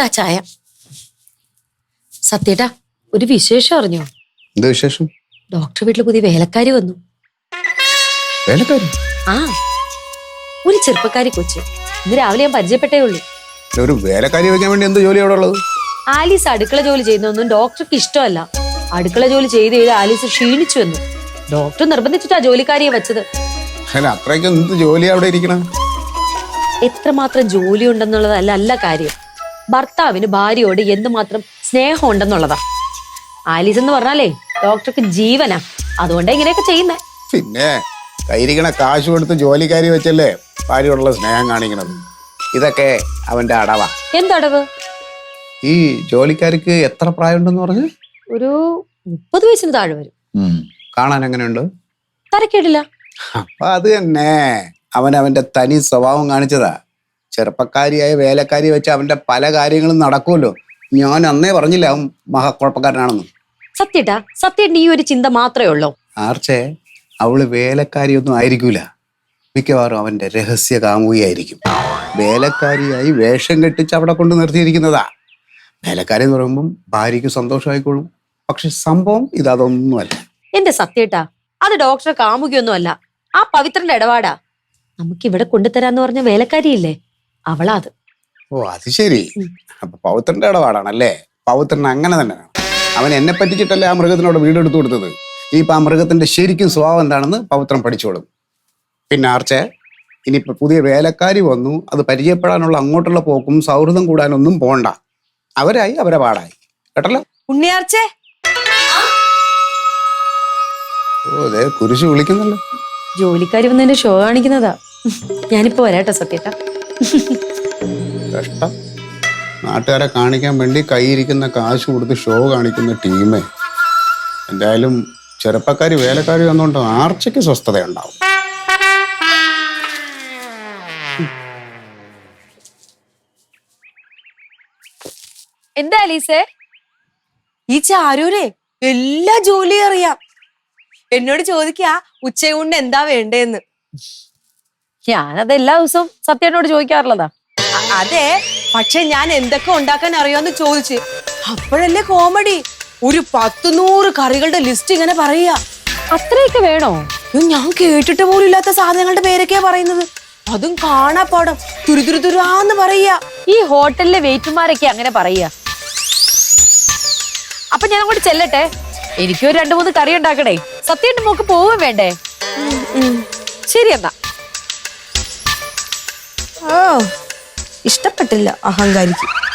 ദാ ചായ? സത്യേട്ടാ ഒരു വിശേഷം അറിഞ്ഞോ? എന്താ വിശേഷം? ഡോക്ടർ വീട്ടിൽ പുതിയ വേലക്കാരി വന്നു. വേലക്കാരി? ആ ഒരു ചെറുപ്പക്കാരി കൊച്ചു. ഇന്ന് രാവിലെ ഞാൻ പരിചയപ്പെട്ടേ ഉള്ളൂ. ഒരു വേലക്കാരി വെക്കാൻ വേണ്ടി എന്ത് ജോലി അവിടെ ഉള്ളത്? ആലീസ് അടുക്കള ജോലി ചെയ്യുന്നൊന്നും ഡോക്ടർക്ക് ഇഷ്ടമല്ല. അടുക്കള ജോലി ചെയ്ത് ചെയ്ത് ആലീസ് ക്ഷീണിച്ചു വന്നു. ഡോക്ടർ നിർബന്ധിച്ചിട്ടാ ജോലിക്കാരിയെ വെച്ചത്. അത്രയ്ക്ക് എന്ത് ജോലി അവിടെ ഇരിക്കണം? എത്രമാത്രം ജോലി ഉണ്ടെന്നുള്ളതല്ല അല്ല കാര്യം. ഭർത്താവിന് ഭാര്യയോട് എന്തുമാത്രം സ്നേഹം ഉണ്ടെന്നുള്ളതാ ആലീസ് എന്ന് പറഞ്ഞാലേ ഡോക്ടർക്ക് ജീവനാ. അതുകൊണ്ടാ ഇങ്ങനെയൊക്കെ ചെയ്യുന്നേ. പിന്നെ കയ്യിരിക്കണ കാശ് കൊടുത്ത് ജോലിക്കാരി വെച്ചല്ലേ ഭാര്യയോടുള്ള സ്നേഹം കാണിക്കണത്. ഇതൊക്കെ അവന്റെ അടവാ. എന്തടവ് ഈ ജോലിക്കാരിക്ക് എത്ര പ്രായമുണ്ടെന്ന് പറഞ്ഞു? ഒരു മുപ്പത് വയസ്സിന് താഴെ വരും. കാണാൻ എങ്ങനെയുണ്ട്? തരക്കേടില്ല അപ്പൊ അത് തന്നെ. അവൻ അവന്റെ തനി സ്വഭാവം കാണിച്ചതാ. ചെറുപ്പക്കാരിയായ വേലക്കാരി വെച്ച് അവന്റെ പല കാര്യങ്ങളും നടക്കുമല്ലോ. ഞാൻ അന്നേ പറഞ്ഞില്ല അവൻ മഹാക്കുഴപ്പക്കാരനാണെന്ന് സത്യട്ടാ സത്യേട്ടൻ ഈ ഒരു ചിന്ത മാത്രമേ ഉള്ളൂ. ആർച്ചേ അവൾ വേലക്കാരിയൊന്നും ആയിരിക്കൂല. മിക്കവാറും അവന്റെ രഹസ്യ കാമുകയായിരിക്കും. വേലക്കാരിയായി വേഷം കെട്ടിച്ച് അവിടെ കൊണ്ട് നിർത്തിയിരിക്കുന്നതാ. വേലക്കാരി എന്ന് പറയുമ്പം ഭാര്യയ്ക്ക് സന്തോഷമായിക്കോളും. പക്ഷെ സംഭവം ഇതൊന്നുമല്ല എന്റെ സത്യേട്ടാ അത് ഡോക്ടറെ കാമുകിയൊന്നും അല്ല ആ പവിത്രന്റെ ഇടപാടാ. നമുക്ക് ഇവിടെ കൊണ്ടുതരാന്ന് പറഞ്ഞ വേലക്കാരിയില്ലേ? അവളാ അത് ഓ അത് ശരി. അപ്പൊ പൗത്രന്റെ ഇടപാടാണല്ലേ? പൗത്രൻ അങ്ങനെ തന്നെയാണ് അവൻ എന്നെ പറ്റിച്ചിട്ടല്ലേ ആ മൃഗത്തിനോട് വീടെടുത്തു കൊടുത്തത്? ഇനിയിപ്പോ ആ മൃഗത്തിന്റെ ശരിക്കും സ്വഭാവം എന്താണെന്ന് പൗത്രൻ പഠിച്ചോളും. പിന്നെ ആർച്ചെ ഇനിയിപ്പോ പുതിയ വേലക്കാരി വന്നു. അത് പരിചയപ്പെടാനുള്ള അങ്ങോട്ടുള്ള പോക്കും സൗഹൃദം കൂടാനൊന്നും പോണ്ട. അവരായി അവരെ പാടായി. കേട്ടല്ലോ? ഉണ്ണിയാർച്ചേ? ഓ അതെ കുരിശ് വിളിക്കുന്നല്ലോ ജോലിക്കാരി വന്നതിന്റെ ഷോ കാണിക്കുന്നതാ. ഞാനിപ്പോ വരാട്ടോ സത്യേട്ടാ. കഷ്ടം. നാട്ടുകാരെ കാണിക്കാൻ വേണ്ടി കൈയിരിക്കുന്ന കാശ് കൊടുത്ത് ഷോ കാണിക്കുന്ന ടീമേ എന്തായാലും ചെറുപ്പക്കാരി വേലക്കാരി വന്നുകൊണ്ട് ആർച്ചയ്ക്ക് സ്വസ്ഥതയുണ്ടാവും. എന്താ അലീസേ? ഈ ചാരൂരെ എല്ലാ ജോലിയും അറിയാം. എന്നോട് ചോദിക്കാ ഉച്ചയൂണിന് എന്താ വേണ്ടേന്ന്. ഞാനത് എല്ലാ ദിവസവും സത്യനോട് ചോദിക്കാറുള്ളതാ. അതെ. പക്ഷെ ഞാൻ എന്തൊക്കെ ഉണ്ടാക്കാൻ അറിയാന്ന് ചോദിച്ചു. അപ്പോഴല്ലേ കോമഡി. ഒരു പത്തുനൂറ് കറികളുടെ ലിസ്റ്റ് ഇങ്ങനെ പറയാ അത്രയൊക്കെ വേണോ? ഞാൻ കേട്ടിട്ട് പോലും ഇല്ലാത്ത സാധനങ്ങളുടെ പേരൊക്കെയാ പറയുന്നത്. അതും കാണാപ്പാടം. തുരുതുരുതുരാന്ന് പറയാ ഈ ഹോട്ടലിലെ വെയിറ്റുമാരൊക്കെ അങ്ങനെ പറയുക. അപ്പൊ ഞാൻ അങ്ങോട്ട് ചെല്ലട്ടെ? എനിക്കൊരു രണ്ടു മൂന്ന് കറി ഉണ്ടാക്കണേ. സത്യം മോക്ക് പോവുകയും വേണ്ടേ? ശരി എന്നാ. ഇഷ്ടപ്പെട്ടില്ല അഹങ്കാരിക്ക്.